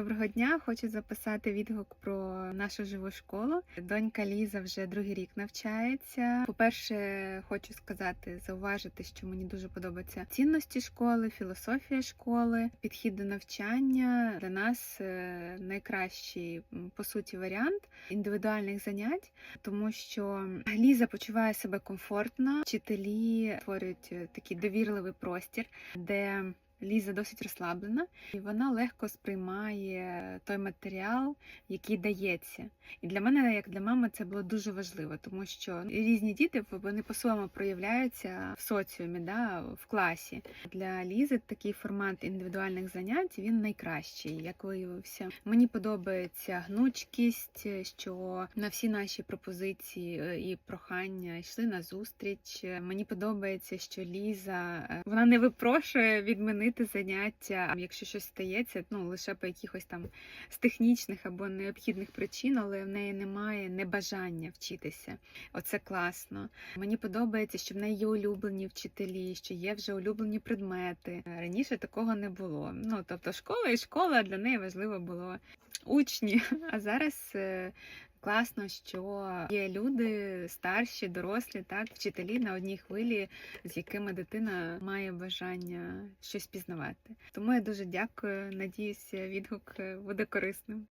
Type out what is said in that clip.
Доброго дня! Хочу записати відгук про нашу живу школу. Донька Ліза вже другий рік навчається. По-перше, хочу сказати, зауважити, що мені дуже подобаються цінності школи, філософія школи, підхід до навчання. Для нас е, найкращий по суті варіант індивідуальних занять, тому що Ліза почуває себе комфортно. Вчителі створюють е, такий довірливий простір, де Ліза досить розслаблена, і вона легко сприймає той матеріал, який дається. І для мене, як для мами, це було дуже важливо, тому що різні діти вони по-своєму проявляються в соціумі, да, в класі. Для Лізи такий формат індивідуальних занять він найкращий, як виявився. Мені подобається гнучкість, що на всі наші пропозиції е, і прохання йшли на зустріч. Мені подобається, що Ліза е, вона не випрошує відмінити заняття, якщо щось стається, ну лише по якихось там з технічних або необхідних причин, але в неї немає небажання вчитися. Оце класно. Мені подобається, що в неї є улюблені вчителі, що є вже улюблені предмети. Раніше такого не було. Ну тобто, школа і школа для неї важливо було учні. А зараз е, класно, що є люди старші, дорослі, так вчителі на одній хвилі, з якими дитина має бажання щось пізнавати. Тому я дуже дякую. Надіюся, відгук буде корисним.